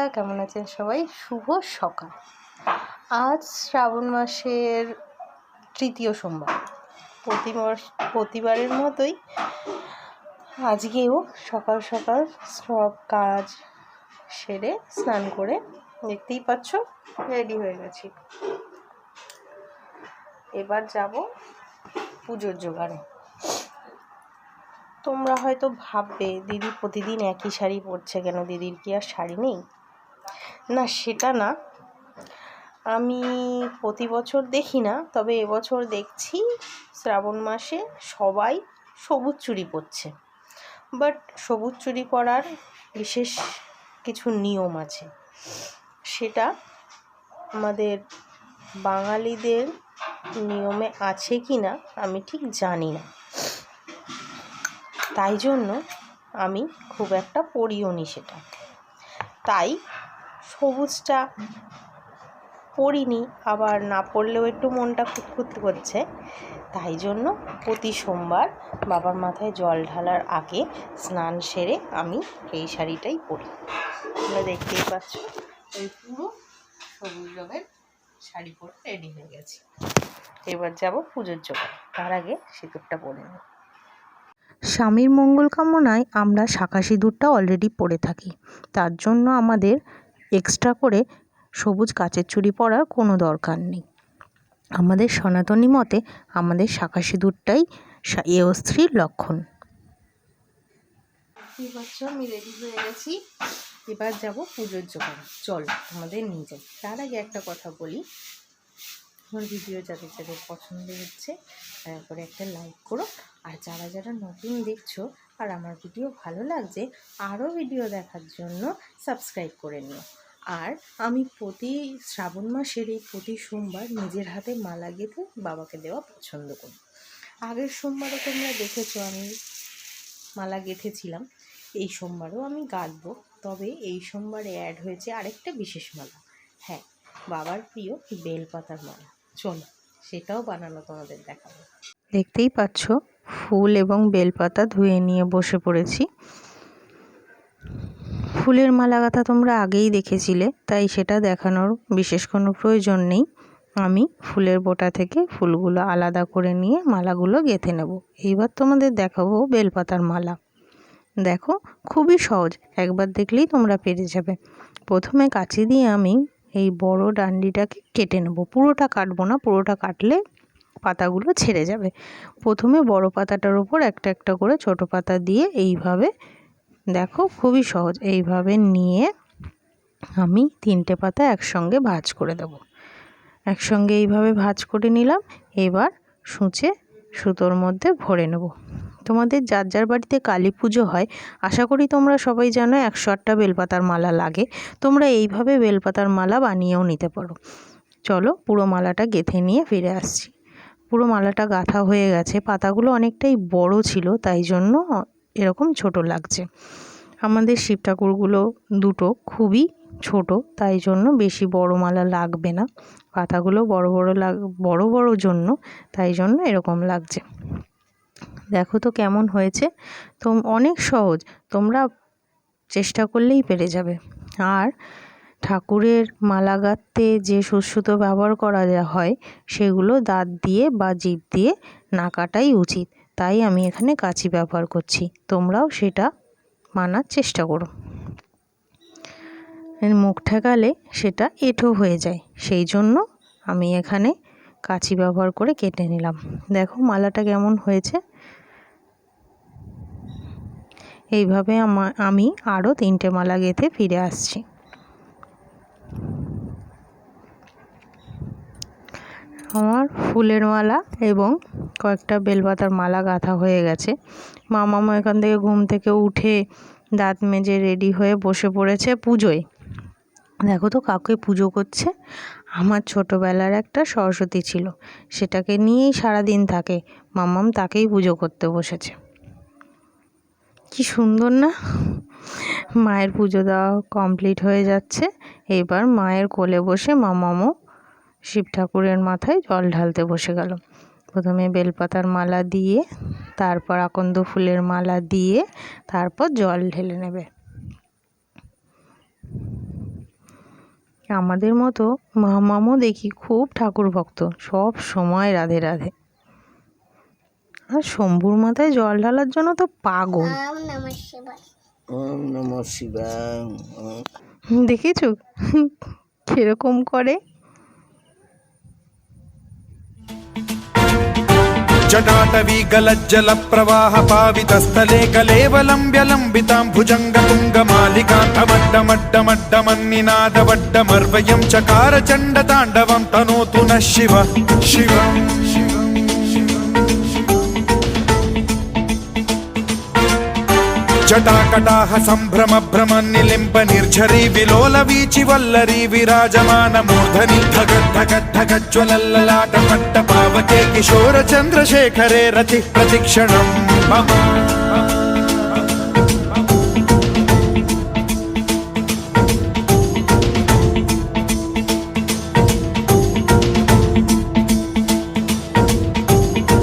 বন্ধুরা, কেমন আছেন সবাই? শুভ সকাল। আজ শ্রাবণ মাসের তৃতীয় সোমবার। প্রতি মাস- প্রতিবারের মতোই আজকেও সকাল সকাল সব কাজ সেরে স্নান করে দেখতেই পাচ্ছ, রেডি হয়ে গেছি। এবার যাব পুজোর জোগাড়ে। তোমরা হয়তো ভাববে, দিদি প্রতিদিন একই শাড়ি পরছে কেন? দিদির কি আর শাড়ি নেই? না, সেটা না। আমি প্রতি বছর দেখি না, তবে এবছর দেখছি শ্রাবণ মাসে সবাই সবুজ চুরি পরছে। বাট সবুজ চুরি করার বিশেষ কিছু নিয়ম আছে। সেটা আমাদের বাঙালিদের নিয়মে আছে কি না, আমি ঠিক জানি না। তাই জন্য আমি খুব একটা পড়িও নি সেটা। তাই সবুজটা পড়িনি আবার না পড়লেও একটু মনটা খুঁতখুত করছে। তাই জন্য প্রতি সোমবার বাবার মাথায় জল ঢালার আগে স্নান সেরে আমি এই শাড়িটাই পরি। তোমরা দেখতেই পাচ্ছ, এই পুরো সবুজ রঙের শাড়ি পরে রেডি হয়ে গেছি। এবার যাব পুজোর জোগাড়, তার আগে সিঁদুরটা পরে নেব স্বামীর মঙ্গল কামনায় আমরা শাঁখা সিঁদুরটা অলরেডি পরে থাকি। তার জন্য আমাদের এক্সট্রা করে সবুজ কাচের চুড়ি পরার কোনো দরকার নেই। আমাদের সনাতনী মতে আমাদের শাঁখা সিঁদুরটাই এ স্ত্রীর লক্ষণ। আমি রেডি হয়ে গেছি। এবার যাব পুজোর জোগাড়। চল আমাদের নিয়ে যাই। তার আগে একটা কথা বলি। আমার ভিডিও যাদের যাদের পছন্দ হচ্ছে, দয়া করে একটা লাইক করো। আর যারা যারা নতুন দেখছ আর আমার ভিডিও ভালো লাগছে আরও ভিডিও দেখার জন্য সাবস্ক্রাইব করে নিও। আর আমি প্রতি শ্রাবণ মাসের এই প্রতি সোমবার নিজের হাতে মালা গেঁথে বাবাকে দেওয়া পছন্দ করি। আগের সোমবারও তোমরা দেখেছ আমি মালা গেঁথেছিলাম। এই সোমবারও আমি গাঁথবো। তবে এই সোমবারে অ্যাড হয়েছে আরেকটা বিশেষ মালা। হ্যাঁ বাবার প্রিয় বেলপাতার মালা। চলো, সেটাও বানানো তোমাদের দেখাবো। দেখতেই পাচ্ছ, ফুল এবং বেলপাতা ধুয়ে নিয়ে বসে পড়েছি। ফুলের মালা গাঁথা তোমরা আগেই দেখেছিলে, তাই সেটা দেখানোর বিশেষ কোনো প্রয়োজন নেই। আমি ফুলের বোটা থেকে ফুলগুলো আলাদা করে নিয়ে মালাগুলো গেঁথে নেব। এইবার তোমাদের দেখাবো বেলপাতার মালা। দেখো, খুবই সহজ, একবার দেখলেই তোমরা পেরে যাবে। প্রথমে কাঁচি দিয়ে আমি এই বড় ডান্ডিটাকে কেটে নেব। পুরোটা কাটবো না, পুরোটা কাটলে পাতাগুলো ছেড়ে যাবে। প্রথমে বড় পাতাটার ওপর একটা একটা করে ছোট পাতা দিয়ে এইভাবে দেখো খুবই সহজ। এইভাবে নিয়ে আমি তিনটে পাতা একসঙ্গে ভাঁজ করে দেব। একসঙ্গে এইভাবে ভাঁজ করে নিলাম, এবার সূচে সুতোর মধ্যে ভরে নেব। তোমাদের যার যার বাড়িতে কালী পুজো হয়, আশা করি তোমরা সবাই জানো একশো আটটা বেলপাতার মালা লাগে। তোমরা এইভাবে বেলপাতার মালা বানিয়েও নিতে পারো। চলো পুরো মালাটা গেঁথে নিয়ে ফিরে আসছি। পুরো মালাটা গাঁথা হয়ে গেছে, পাতাগুলো অনেকটাই বড় ছিল, তাই জন্য এরকম ছোট লাগছে। আমাদের শিব ঠাকুরগুলো দুটো খুবই ছোট, তাই জন্য বেশি বড় মালা লাগবে না। পাতাগুলো বড় বড় লাগ, বড় বড় জন্য, তাই জন্য এরকম লাগছে। দেখো তো কেমন হয়েছে। তো অনেক সহজ, তোমরা চেষ্টা করলেই পেরে যাবে। আর ঠাকুরের মালা গাঁথতে যে সুসুতো ব্যবহার করা হয়, সেগুলো দাঁত দিয়ে বা জিভ দিয়ে না কাটাই উচিত। তাই আমি এখানে কাঁচি ব্যবহার করছি। তোমরাও সেটা মানার চেষ্টা করো। মুখ ঠেকালে সেটা এঁঠো হয়ে যায়। সেই জন্য আমি এখানে কাঁচি ব্যবহার করে কেটে নিলাম। দেখো মালাটা কেমন হয়েছে। এইভাবে আমা- আরও তিনটে মালা গেঁথে ফিরে আসছি। আমার ফুলের মালা এবং কয়েকটা বেলপাতার মালা গাঁথা হয়ে গেছে। মামামা এখান থেকে ঘুম থেকে উঠে দাঁত মেজে রেডি হয়ে বসে পড়েছে পুজোয়। দেখো তো কাউকে পুজো করছে। আমার ছোটোবেলার একটা সরস্বতী ছিল, সেটাকে নিয়েই সারাদিন থাকে। মাম্মাম তাকেই পুজো করতে বসেছে। কি সুন্দর না? মায়ের পুজো দেওয়া কমপ্লিট হয়ে যাচ্ছে। এবার মায়ের কোলে বসে মামামও শিব ঠাকুরের মাথায় জল ঢালতে বসে গেল। প্রথমে বেলপাতার মালা দিয়ে তারপর আকন্দ ফুলের মালা দিয়ে তারপর জল ঢেলে নেবে। আমাদের মতো মামামও দেখি খুব ঠাকুর ভক্ত সব সময় রাধে রাধে। আর শম্ভুর মাথায় জল ঢালার জন্য তো পাগল। ওম নম শিবায়। দেখেছ? কীরকম করে? जटाटवी गलज्जलप्रवाह पावितस्थले कलेवलम्ब्य लम्बितां भुजङ्गतुङ्गमालिकान्तमड्डमड्डमड्डमन्निनादवड्डमर्वयं चकार चण्डताण्डवं तनोतु नः शिव शिव జటాకటాహ సంభ్రమ భ్రమ నిలింప నిర్ఝరీ విలోల వీచి వల్లరి విరాజమాన మూర్ధని ధగద్ధగద్ధగజ్వలల్లలాట పట్ట పావకే కిశోర చంద్రశేఖరే రతి ప్రతిక్షణం.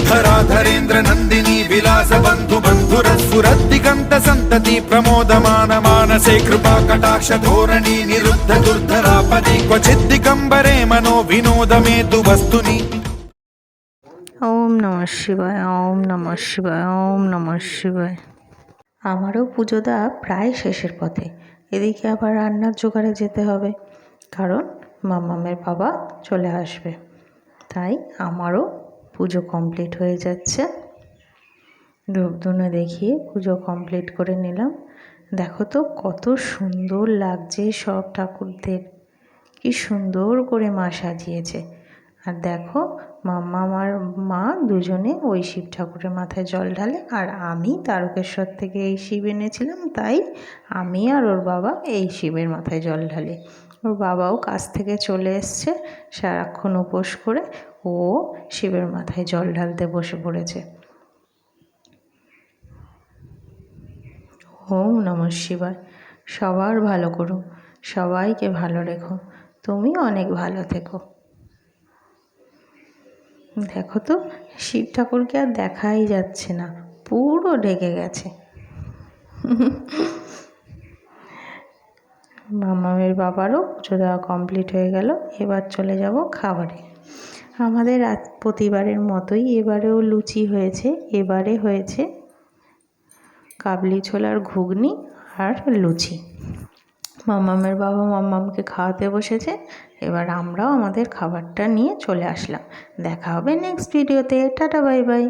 ధరాధరేంద్ర నందిని విలాస బంధు బంధుర సురద్దిగం సంతతి ప్రమోదమాన మానసే కృపా కటాక్ష ధోరణి నిరుద్ధ దుర్ధరాపది క్వచిద్ది కంబరే మనో వినోదమే తు వస్తుని ওম নম শিবায় ওম নম শিবায় ওম নম শিবায় আমারও পুজোদা প্রায় শেষের পথে। এদিকে আবার রান্নার জোগাড়ে যেতে হবে। কারণ মামামের বাবা চলে আসবে। তাই আমারও পুজো কমপ্লিট হয়ে যাচ্ছে। ধূপধুনো দেখিয়ে পুজো কমপ্লিট করে নিলাম। দেখো তো কত সুন্দর লাগছে সব ঠাকুরদের। কি সুন্দর করে মা সাজিয়েছে। আর দেখো মাম্মা আমার মা দুজনে ওই শিব ঠাকুরের মাথায় জল ঢালে আর আমি তারকেশ্বর থেকে এই শিব এনেছিলাম, তাই আমি আর ওর বাবা এই শিবের মাথায় জল ঢালি। ওর বাবাও কাছ থেকে চলে এসছে সারাক্ষণ উপোস করে ও শিবের মাথায় জল ঢালতে বসে পড়েছে। ওম নমঃ শিবায়। সবার ভালো করো, সবাইকে ভালো রেখো, তুমি অনেক ভালো থেকো। দেখো তো, শিব ঠাকুরকে আর দেখাই যাচ্ছে না, পুরো ঢেকে গেছে। মামামের বাবারও পুজো দেওয়া কমপ্লিট হয়ে গেল, এবার চলে যাব খাবারে। আমাদের প্রতিবারের মতোই এবারেও লুচি হয়েছে, এবারে হয়েছে কাবলি ছোলার ঘুগনি আর লুচি। মামামের বাবা মামামকে খাওয়াতে বসেছে। এবার আমরাও আমাদের খাবারটা নিয়ে চলে আসলাম। দেখা হবে নেক্সট ভিডিওতে টাটা বাই বাই